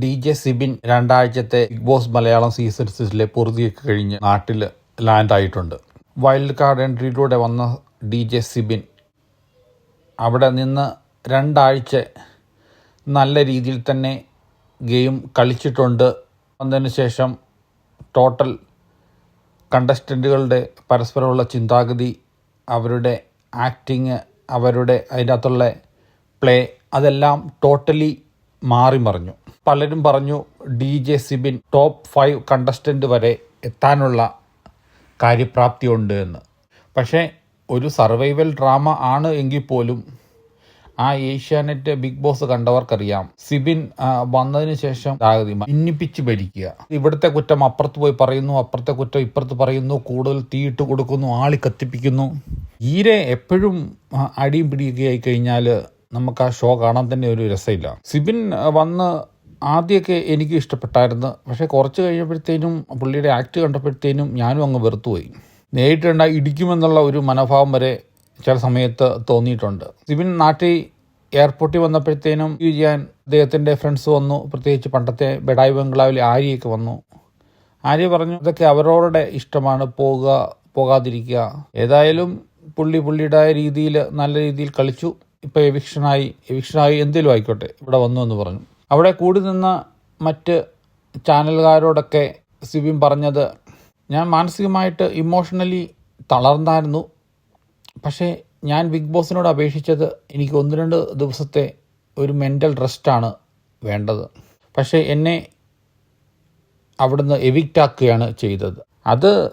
D J Sibin രണ്ടാഴ്ചത്തെ big Boss Malayalam season സിക്സിലെ പൊറുതിയൊക്കെ കഴിഞ്ഞ് നാട്ടിൽ ലാൻഡ് ആയിട്ടുണ്ട്. വൈൽഡ് കാർഡ് എൻട്രിയിലൂടെ വന്ന ഡി ജെ സിബിൻ അവിടെ നിന്ന് രണ്ടാഴ്ച നല്ല രീതിയിൽ തന്നെ ഗെയിം കളിച്ചിട്ടുണ്ട്. വന്നതിന് ശേഷം ടോട്ടൽ കണ്ടസ്റ്റന്റുകളുടെ പരസ്പരമുള്ള ചിന്താഗതി അവരുടെ ആക്ടിങ് അവരുടെ അതിനകത്തുള്ള പ്ലേ അതെല്ലാം ടോട്ടലി മാറി മറിഞ്ഞു. പലരും പറഞ്ഞു D J Sibin top five contestant വരെ എത്താനുള്ള കാര്യപ്രാപ്തിയുണ്ട് എന്ന്. പക്ഷേ ഒരു സർവൈവൽ ഡ്രാമ ആണ് എങ്കിൽ പോലും ആ ഏഷ്യാനെറ്റ് ബിഗ് ബോസ് കണ്ടവർക്കറിയാം. സിബിൻ വന്നതിന് ശേഷം ഭിന്നിപ്പിച്ച് ഭരിക്കുക. ഇവിടുത്തെ കുറ്റം അപ്പുറത്ത് പോയി പറയുന്നു അപ്പുറത്തെ കുറ്റം ഇപ്പുറത്ത് പറയുന്നു കൂടുതൽ തീയിട്ട് കൊടുക്കുന്നു ആളി കത്തിപ്പിക്കുന്നു. ഈരെ എപ്പോഴും അടിയും പിടിയൊക്കെ ആയി കഴിഞ്ഞാൽ നമുക്ക് ആ ഷോ കാണാൻ തന്നെ ഒരു രസമില്ല. സിബിൻ വന്ന് ആദ്യമൊക്കെ എനിക്ക് ഇഷ്ടപ്പെട്ടായിരുന്നു. പക്ഷേ കുറച്ച് കഴിഞ്ഞപ്പോഴത്തേനും പുള്ളിയുടെ ആക്ട് കണ്ടപ്പോഴത്തേനും ഞാനും അങ്ങ് വെറുത്തുപോയി. നേരിട്ട് ഇടിക്കുമെന്നുള്ള ഒരു മനോഭാവം വരെ ചില സമയത്ത് തോന്നിയിട്ടുണ്ട്. സിബിൻ നാട്ടിൽ എയർപോർട്ടിൽ വന്നപ്പോഴത്തേനും ചെയ്യാൻ അദ്ദേഹത്തിന്റെ ഫ്രണ്ട്സ് വന്നു. പ്രത്യേകിച്ച് പണ്ടത്തെ ബെഡായി ബംഗ്ലാവിലെ ആര്യയൊക്കെ വന്നു. ആര്യ പറഞ്ഞു ഇതൊക്കെ അവരവരുടെ ഇഷ്ടമാണ്. പോവുക പോകാതിരിക്കുക. ഏതായാലും പുള്ളി പുള്ളിയുടെ രീതിയിൽ നല്ല രീതിയിൽ കളിച്ചു. ഇപ്പോൾ എവിക്ഷനായി എവിക്ഷനായി എന്തെങ്കിലും ആയിക്കോട്ടെ. ഇവിടെ വന്നു എന്ന് പറഞ്ഞു. അവിടെ കൂടി നിന്ന മറ്റ് ചാനലുകാരോടൊക്കെ സിബിൻ പറഞ്ഞത് ഞാൻ മാനസികമായിട്ട് ഇമോഷണലി തളർന്നായിരുന്നു. പക്ഷേ ഞാൻ ബിഗ് ബോസിനോട് അപേക്ഷിച്ചത് എനിക്ക് ഒന്ന് രണ്ട് ദിവസത്തെ ഒരു മെന്റൽ റെസ്റ്റാണ് വേണ്ടത്. പക്ഷേ എന്നെ അവിടുന്ന് എവിക്റ്റാക്കുകയാണ് ചെയ്തത്. അത്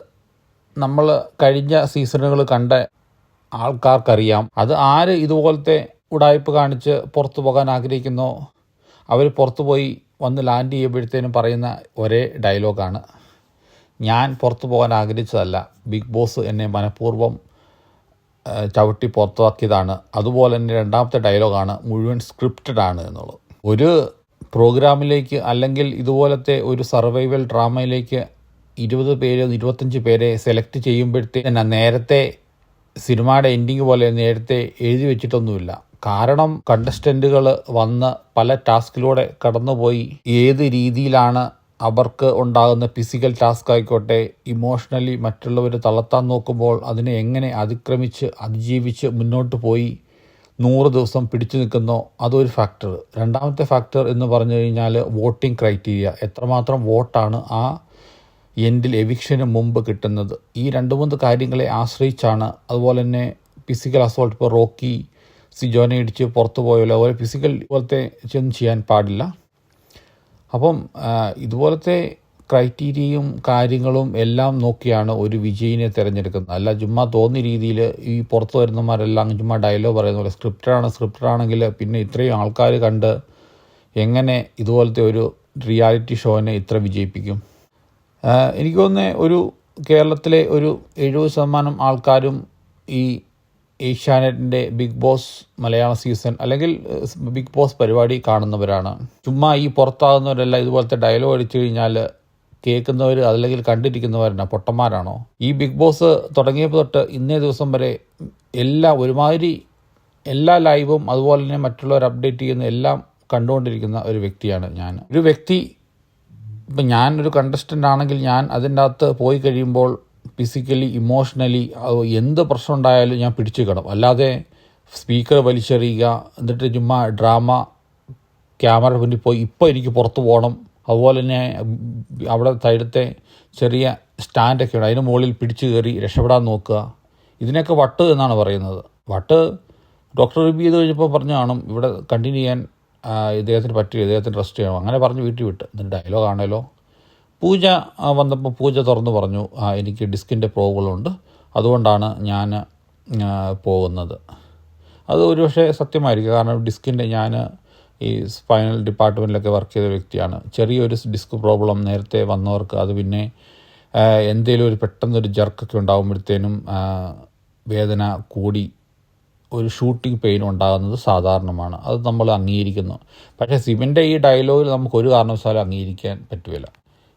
നമ്മൾ കഴിഞ്ഞ സീസണുകൾ കണ്ട ആൾക്കാർക്കറിയാം. അത് ആര് ഇതുപോലത്തെ ഉടായ്പ് കാണിച്ച് പുറത്തു പോകാൻ ആഗ്രഹിക്കുന്നോ? അവർ പുറത്തു പോയി വന്ന് ലാൻഡ് ചെയ്യുമ്പോഴത്തേനും പറയുന്ന ഒരേ ഡയലോഗാണ് ഞാൻ പുറത്തു പോകാൻ ആഗ്രഹിച്ചതല്ല. ബിഗ് ബോസ് എന്നെ മനഃപൂർവം ചവിട്ടി പുറത്താക്കിയതാണ്. അതുപോലെ തന്നെ രണ്ടാമത്തെ ഡയലോഗാണ് മുഴുവൻ സ്ക്രിപ്റ്റഡ് ആണ് എന്നുള്ളത്. ഒരു പ്രോഗ്രാമിലേക്ക് അല്ലെങ്കിൽ ഇതുപോലത്തെ ഒരു സർവൈവൽ ഡ്രാമയിലേക്ക് ഇരുപത് പേര് ഇരുപത്തഞ്ച് പേരെ സെലക്ട് ചെയ്യുമ്പോഴത്തേന് നേരത്തെ സിനിമയുടെ എൻഡിങ് പോലെ നേരത്തെ എഴുതി വെച്ചിട്ടൊന്നുമില്ല. കാരണം കണ്ടസ്റ്റന്റുകൾ വന്ന് പല ടാസ്കിലൂടെ കടന്നുപോയി. ഏത് രീതിയിലാണ് അവർക്ക് ഉണ്ടാകുന്ന ഫിസിക്കൽ ടാസ്ക് ആയിക്കോട്ടെ ഇമോഷണലി മറ്റുള്ളവർ തളർത്താൻ നോക്കുമ്പോൾ അതിനെ എങ്ങനെ അതിക്രമിച്ച് അതിജീവിച്ച് മുന്നോട്ട് പോയി നൂറ് ദിവസം പിടിച്ചു നിൽക്കുന്നോ അതൊരു ഫാക്ടർ രണ്ടാമത്തെ ഫാക്ടർ എന്ന് പറഞ്ഞു കഴിഞ്ഞാൽ വോട്ടിംഗ് ക്രൈറ്റീരിയ എത്രമാത്രം വോട്ടാണ് ആ എൻഡിൽ എവിക്ഷന് മുമ്പ് കിട്ടുന്നത്? ഈ രണ്ട് മൂന്ന് കാര്യങ്ങളെ ആശ്രയിച്ചാണ് അതുപോലെ തന്നെ ഫിസിക്കൽ അസോൾട്ട് ഇപ്പോൾ റോക്കി സിജോനെ ഇടിച്ച് പുറത്തു പോയല്ലോ. അതുപോലെ ഫിസിക്കൽ പോലത്തെ ഒന്നും ചെയ്യാൻ പാടില്ല. അപ്പം ഇതുപോലത്തെ ക്രൈറ്റീരിയയും കാര്യങ്ങളും എല്ലാം നോക്കിയാണ് ഒരു വിജയിനെ തിരഞ്ഞെടുക്കുന്നത്. അല്ല ചുമ്മാ തോന്നിയ രീതിയിൽ ഈ പുറത്ത് വരുന്നവരെല്ലാം ചുമ്മാ ഡയലോഗ് പറയുന്ന പോലെ സ്ക്രിപ്റ്റഡാണ് സ്ക്രിപ്റ്റഡാണെങ്കിൽ പിന്നെ ഇത്രയും ആൾക്കാർ കണ്ട് എങ്ങനെ ഇതുപോലത്തെ ഒരു റിയാലിറ്റി ഷോനെ ഇത്ര വിജയിപ്പിക്കും? എനിക്ക് തോന്നുന്നത് ഒരു കേരളത്തിലെ ഒരു എഴുപത് ശതമാനം ആൾക്കാരും ഈ ഏഷ്യാനെറ്റിന്റെ ബിഗ് ബോസ് മലയാള സീസൺ അല്ലെങ്കിൽ ബിഗ് ബോസ് പരിപാടി കാണുന്നവരാണ്. ചുമ്മാ ഈ പുറത്താകുന്നവരല്ല ഇതുപോലത്തെ ഡയലോഗ് അടിച്ചു കഴിഞ്ഞാൽ കേൾക്കുന്നവർ അല്ലെങ്കിൽ കണ്ടിരിക്കുന്നവരാണ് പൊട്ടന്മാരാണോ? ഈ ബിഗ് ബോസ് തുടങ്ങിയപ്പോൾ തൊട്ട് ഇന്നേ ദിവസം വരെ എല്ലാ ഒരുമാതിരി എല്ലാ ലൈവും അതുപോലെ തന്നെ മറ്റുള്ളവർ അപ്ഡേറ്റ് ചെയ്യുന്ന എല്ലാം കണ്ടുകൊണ്ടിരിക്കുന്ന ഒരു വ്യക്തിയാണ് ഞാൻ. ഒരു വ്യക്തി ഇപ്പം ഞാനൊരു കണ്ടസ്റ്റന്റ് ആണെങ്കിൽ ഞാൻ അതിന്റെ അകത്ത് പോയി കഴിയുമ്പോൾ ഫിസിക്കലി ഇമോഷണലി എന്ത് പ്രശ്നം ഉണ്ടായാലും ഞാൻ പിടിച്ചു കിടും അല്ലാതെ സ്പീക്കർ വലിച്ചെറിയുക എന്നിട്ട് ചുമ്മാ ഡ്രാമ ക്യാമറ മുന്നിൽ പോയി ഇപ്പോൾ എനിക്ക് പുറത്ത് പോകണം. അതുപോലെ തന്നെ അവിടെ തൈടത്തെ ചെറിയ സ്റ്റാൻഡൊക്കെ ഉണ്ട്. അതിന് മുകളിൽ പിടിച്ചു കയറി രക്ഷപ്പെടാൻ നോക്കുക. ഇതിനൊക്കെ വട്ട് എന്നാണ് പറയുന്നത്. വട്ട് ഡോക്ടർ റിവ്യൂ ചെയ്ത് കഴിഞ്ഞപ്പോൾ പറഞ്ഞു കാണും ഇവിടെ കണ്ടിന്യൂ ചെയ്യാൻ ഇദ്ദേഹത്തിന് പറ്റില്ല. ഇദ്ദേഹത്തിന് റെസ്റ്റ് ചെയ്യണം. അങ്ങനെ പറഞ്ഞ് വീട്ടിൽ വിട്ട്. എന്നിട്ട് ഡയലോഗ് ആണല്ലോ പൂജ വന്നപ്പോൾ പൂജ തുറന്നു പറഞ്ഞു എനിക്ക് ഡിസ്കിന്റെ പ്രോബ്ലമുണ്ട് അതുകൊണ്ടാണ് ഞാൻ പോകുന്നത്. അത് ഒരുപക്ഷെ സത്യമായിരിക്കും. കാരണം ഡിസ്കിന്റെ ഞാൻ ഈ സ്പൈനൽ ഡിപ്പാർട്ട്മെന്റിലൊക്കെ വർക്ക് ചെയ്ത വ്യക്തിയാണ്. ചെറിയൊരു ഡിസ്ക് പ്രോബ്ലം നേരത്തെ വന്നവർക്ക് അത് പിന്നെ എന്തെങ്കിലും ഒരു പെട്ടെന്നൊരു ജർക്കൊക്കെ ഉണ്ടാകുമ്പോഴത്തേനും വേദന കൂടി ഒരു ഷൂട്ടിംഗ് പെയിൻ ഉണ്ടാകുന്നത് സാധാരണമാണ്. അത് നമ്മൾ അംഗീകരിക്കുന്നു. പക്ഷേ സിമിന്റെ ഈ ഡയലോഗിൽ നമുക്ക് ഒരു കാരണവശാലും അംഗീകരിക്കാൻ പറ്റുകയില്ല.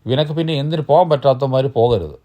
ഇവനൊക്കെ പിന്നെ എന്തിന് പോകാൻ പറ്റാത്തമാർ പോകരുത്.